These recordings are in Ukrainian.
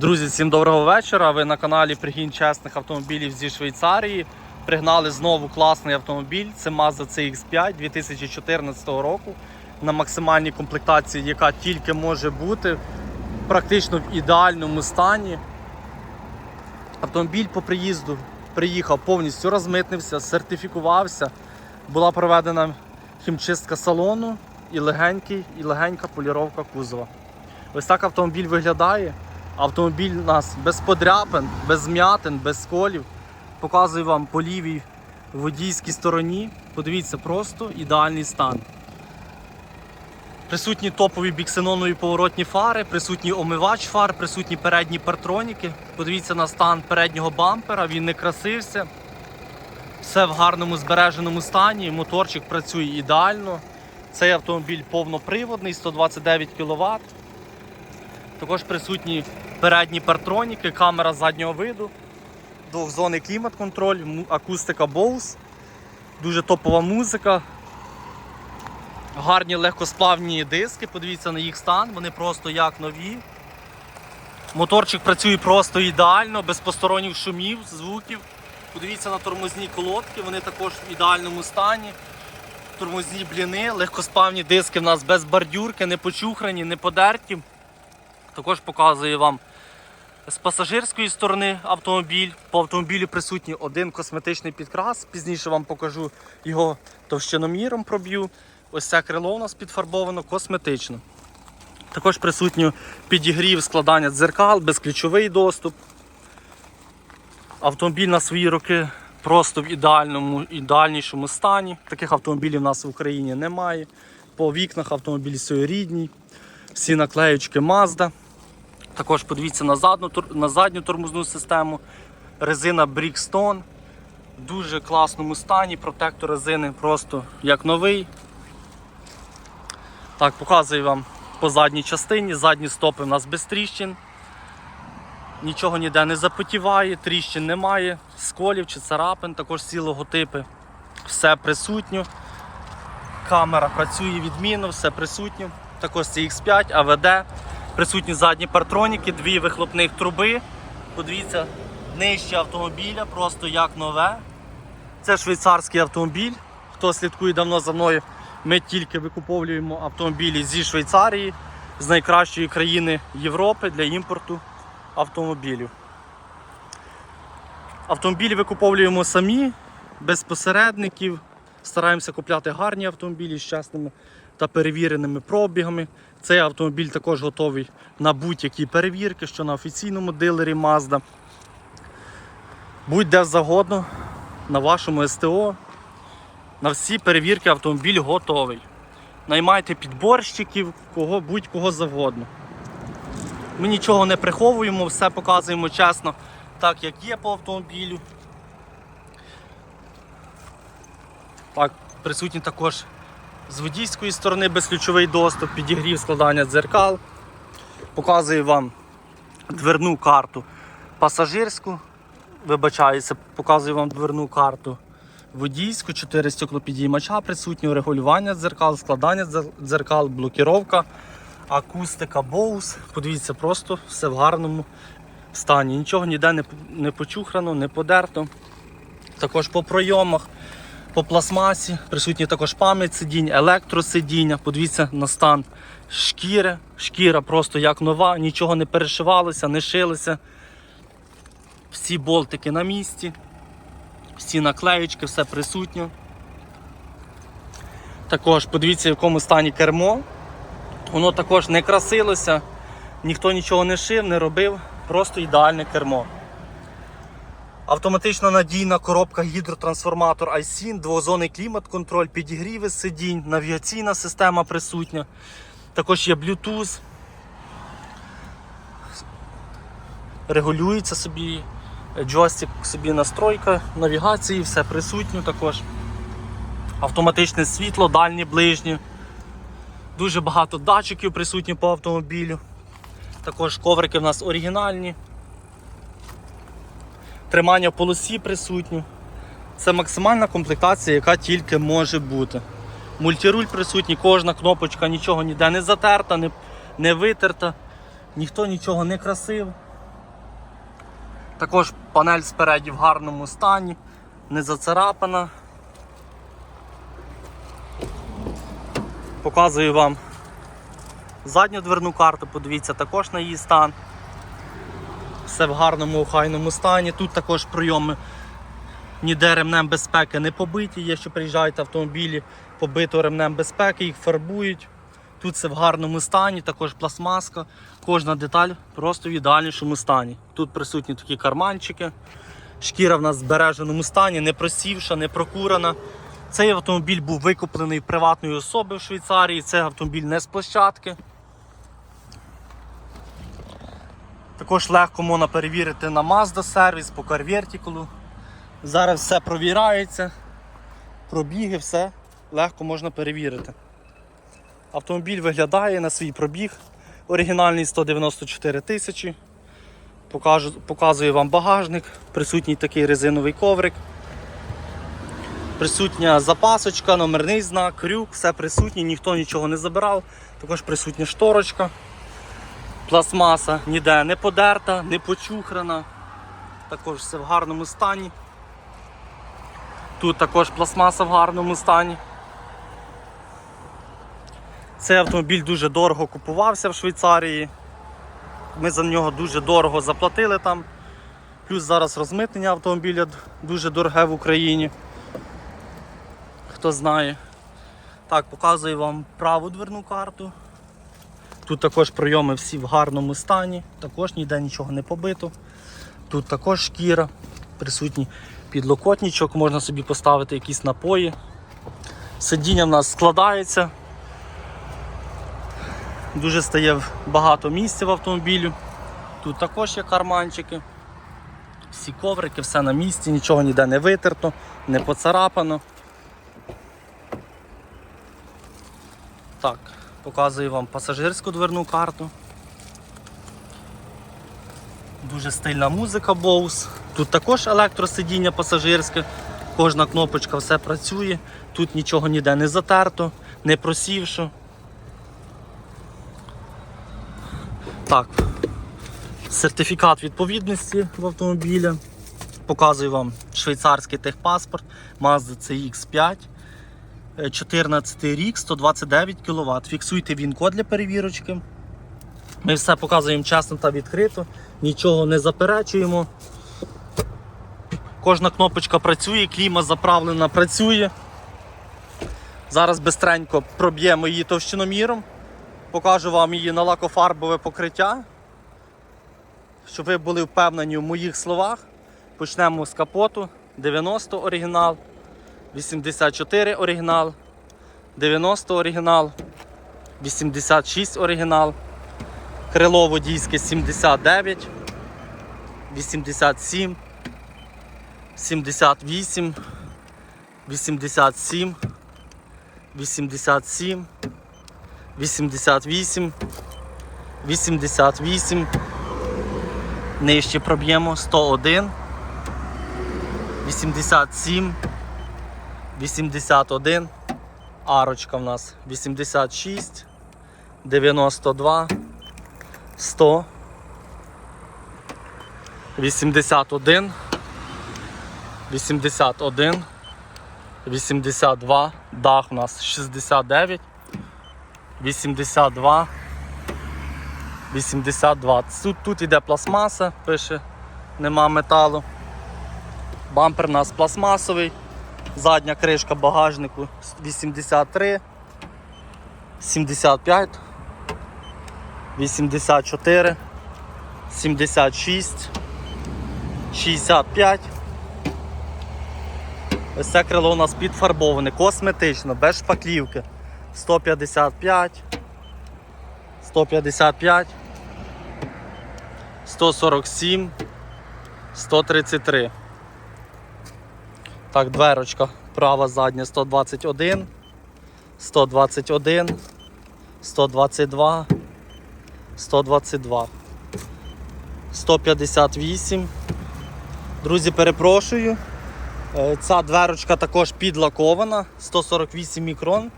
Друзі, всім доброго вечора. Ви на каналі Пригін чесних автомобілів зі Швейцарії. Пригнали знову класний автомобіль. Це Mazda CX5 2014 року на максимальній комплектації, яка тільки може бути, практично в ідеальному стані. Автомобіль по приїзду приїхав повністю розмитнився, сертифікувався. Була проведена хімчистка салону і легенький, і легенька поліровка кузова. Ось так автомобіль виглядає. Автомобіль у нас без подряпин, без змятин, без сколів. Показую вам по лівій водійській стороні. Подивіться, просто ідеальний стан. Присутні топові біксенонові поворотні фари, присутній омивач фар, присутні передні партроніки. Подивіться на стан переднього бампера, він не красився. Все в гарному збереженому стані. Моторчик працює ідеально. Цей автомобіль повноприводний, 129 кВт. Також присутні передні партроніки, камера заднього виду, двохзонний клімат-контроль, акустика Bose, дуже топова музика. Гарні легкосплавні диски, подивіться на їх стан, вони просто як нові. Моторчик працює просто ідеально, без посторонніх шумів, звуків. Подивіться на тормозні колодки, вони також в ідеальному стані. Тормозні бліни, легкосплавні диски в нас без бордюрки, не почухрані, не подерті. Також показую вам з пасажирської сторони автомобіль. По автомобілю присутній один косметичний підкрас. Пізніше вам покажу його товщиноміром проб'ю. Ось це крило у нас підфарбовано косметично. Також присутній підігрів складання дзеркал, безключовий доступ. Автомобіль на свої роки просто в ідеальному, ідеальнішому стані. Таких автомобілів у нас в Україні немає. По вікнах автомобіль рідній. Всі наклеючки Mazda. Також подивіться на задню, на задню тормозну систему. Резина Brixton. В дуже класному стані. Протектор резини просто як новий. Так, показую вам по задній частині. Задні стопи у нас без тріщин. Нічого ніде не запотіває, тріщин немає, сколів чи царапин, також всі логотипи. Все присутньо. Камера працює відмінно, все присутньо. Також це X5, АВД. Присутні задні партроніки, дві вихлопних труби. Подивіться, нижче автомобіля, просто як нове. Це швейцарський автомобіль. Хто слідкує давно за мною, ми тільки викуповуємо автомобілі зі Швейцарії, з найкращої країни Європи для імпорту автомобілів. Автомобілі викуповуємо самі, без посередників. Стараємося купляти гарні автомобілі з чесними та перевіреними пробігами. Цей автомобіль також готовий на будь-які перевірки, що на офіційному дилері Mazda. Будь-де завгодно, на вашому СТО. На всі перевірки автомобіль готовий. Наймайте підборщиків, кого, будь-кого завгодно. Ми нічого не приховуємо, все показуємо чесно, так як є по автомобілю. Так, присутній також з водійської сторони безключовий доступ, підігрів складання дзеркал. Показую вам дверну карту пасажирську. Вибачаюся, показую вам дверну карту водійську, 4 стеклопідіймача присутнього, регулювання дзеркал, складання дзеркал, блокіровка, акустика Bose. Подивіться, просто все в гарному стані. Нічого ніде не почухрано, не подерто. Також по пройомах, по пластмасі, присутні також пам'ять сидінь, електросидіння. Подивіться на стан шкіри. Шкіра просто як нова, нічого не перешивалося, не шилося. Всі болтики на місці, всі наклеючки, все присутньо. Також подивіться, в якому стані кермо. Воно також не красилося, ніхто нічого не шив, не робив, просто ідеальне кермо. Автоматична надійна коробка гідротрансформатор iSyn, двозонний клімат-контроль, підігріви сидінь, навігаційна система присутня. Також є Bluetooth. Регулюється собі джойстик, собі настройка навігації, все присутнє також. Автоматичне світло, дальнє, ближнє. Дуже багато датчиків присутні по автомобілю. Також коврики в нас оригінальні. Тримання в полосі присутні. Це максимальна комплектація, яка тільки може бути. Мультируль присутній, кожна кнопочка нічого ніде не затерта, не, не витерта, ніхто нічого не красив. Також панель спереді в гарному стані, не зацарапана. Показую вам задню дверну карту, подивіться також на її стан. Все в гарному охайному стані. Тут також прийоми ніде ремнем безпеки не побиті. Є, що приїжджають автомобілі, побито ремнем безпеки, їх фарбують. Тут все в гарному стані, також пластмаска. Кожна деталь просто в ідеальнішому стані. Тут присутні такі карманчики. Шкіра в нас в збереженому стані, не просівша, не прокурена. Цей автомобіль був викуплений приватною особи в Швейцарії. Це автомобіль не з площадки. Також легко можна перевірити на Mazda сервіс по CarVertical. Зараз все провірається, пробіги, все легко можна перевірити. Автомобіль виглядає на свій пробіг. Оригінальний 194 тисячі. Показую вам багажник, присутній такий резиновий коврик. Присутня запасочка, номерний знак, крюк, все присутнє, ніхто нічого не забирав. Також присутня шторочка. Пластмаса ніде не подерта, не почухрана. Також все в гарному стані. Тут також пластмаса в гарному стані. Цей автомобіль дуже дорого купувався в Швейцарії. Ми за нього дуже дорого заплатили там. Плюс зараз розмитнення автомобіля дуже дороге в Україні. Хто знає. Так, показую вам праву дверну карту. Тут також прийоми всі в гарному стані, також ніде нічого не побито. Тут також шкіра, присутній підлокотничок, можна собі поставити якісь напої. Сидіння в нас складається. Дуже стає багато місця в автомобілю. Тут також є карманчики. Всі коврики, все на місці, нічого ніде не витерто, не поцарапано. Так, показую вам пасажирську дверну карту. Дуже стильна музика Bose. Тут також електросидіння пасажирське. Кожна кнопочка все працює. Тут нічого ніде не затерто, не просівшо. Так, сертифікат відповідності в автомобіля. Показую вам швейцарський техпаспорт Mazda CX5. 14 рік, 129 кВт. Фіксуйте він код для перевірочки. Ми все показуємо чесно та відкрито, нічого не заперечуємо. Кожна кнопочка працює, кліма заправлена, працює. Зараз бистренько проб'ємо її товщиноміром. Покажу вам її на лакофарбове покриття. Щоб ви були впевнені в моїх словах. Почнемо з капоту. 90 оригінал, 84 оригінал, 90 оригінал, 86 оригінал, крило водійське 79, 87, 78, 87, 87, 88, 88, нижче проб'ємо 101, 87, 81, арочка в нас 86, 92, 100, 81, 81, 82, дах у нас 69, 82, 82. Тут, тут іде пластмаса, пише, нема металу. Бампер у нас пластмасовий. Задня кришка багажнику 83, 75, 84, 76, 65. Ось це крило у нас підфарбоване, косметично, без шпаклівки. 155, 155, 147, 133. Так, дверочка права задня 121, 121, 122, 122, 158. Друзі, перепрошую. Е, Ця дверочка також підлакована, 148 мікрон.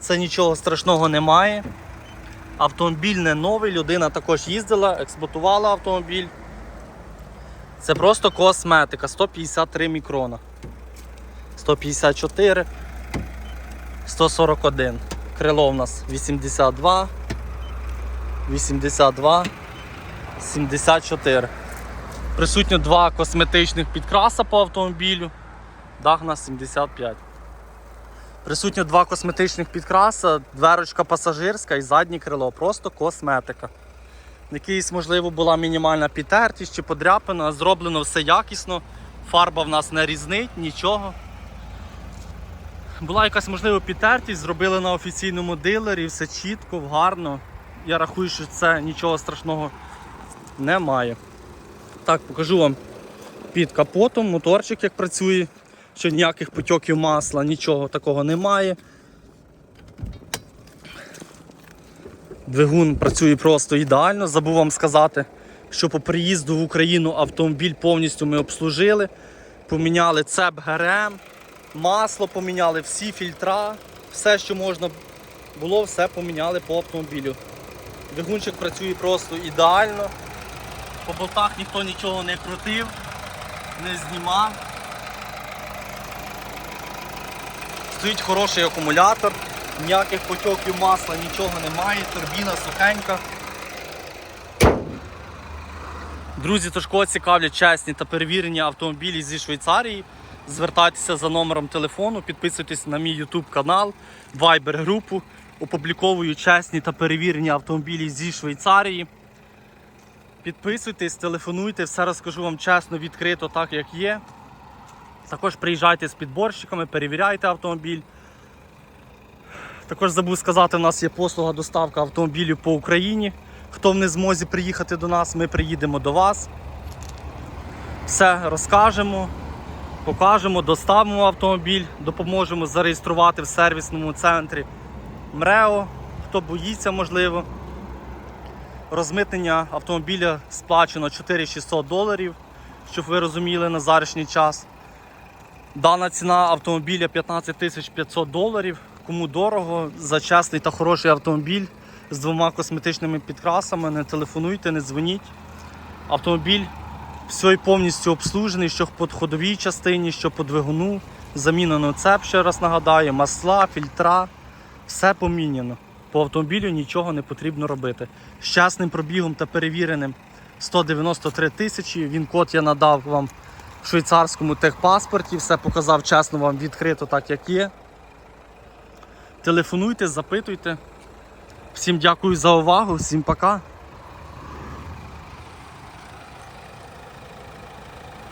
Це нічого страшного немає. Автомобіль не новий, людина також їздила, експлуатувала автомобіль. Це просто косметика, 153 мікрона. 154, 141. Крило в нас 82, 82, 74. Присутньо два косметичних підкраса по автомобілю. У 75. Присутньо два косметичних підкраса, дверочка пасажирська і заднє крило. Просто косметика. Якийсь, можливо, була мінімальна підтертість чи подряпина, зроблено все якісно. Фарба в нас не різнить, нічого. Була якась можливо підтертість, зробили на офіційному дилері, все чітко, гарно. Я рахую, що це нічого страшного немає. Так, покажу вам під капотом, моторчик як працює, що ніяких потьоків масла, нічого такого немає. Двигун працює просто ідеально. Забув вам сказати, що по приїзду в Україну автомобіль повністю ми обслужили. Поміняли цеп ГРМ, масло поміняли, всі фільтра, все, що можна було, все поміняли по автомобілю. Двигунчик працює просто ідеально. По болтах ніхто нічого не крутив, не знімав. Стоїть хороший акумулятор, ніяких потьоків масла, нічого немає, турбіна сухенька. Друзі, тож кого цікавлять чесні та перевірені автомобілі зі Швейцарії. Звертайтеся за номером телефону, підписуйтесь на мій YouTube канал, Viber групу. Опубліковую чесні та перевірені автомобілі зі Швейцарії. Підписуйтесь, телефонуйте, все розкажу вам чесно, відкрито, так як є. Також приїжджайте з підборщиками, перевіряйте автомобіль. Також забув сказати, у нас є послуга доставка автомобілів по Україні. Хто в не змозі приїхати до нас, ми приїдемо до вас. Все розкажемо, покажемо, доставимо автомобіль, допоможемо зареєструвати в сервісному центрі МРЕО, хто боїться, можливо. Розмитнення автомобіля сплачено 4600 доларів, щоб ви розуміли на зарішній час. Дана ціна автомобіля 15 500 доларів. Кому дорого, за чесний та хороший автомобіль з двома косметичними підкрасами. Не телефонуйте, не дзвоніть. Автомобіль все повністю обслужений, що по ходовій частині, що по двигуну. Замінено цеп, ще раз нагадаю, масла, фільтра. Все поміняно. По автомобілю нічого не потрібно робити. З чесним пробігом та перевіреним 193 тисячі. Він код я надав вам в швейцарському техпаспорті. Все показав чесно вам відкрито, так як є. Телефонуйте, запитуйте. Всім дякую за увагу, всім пока.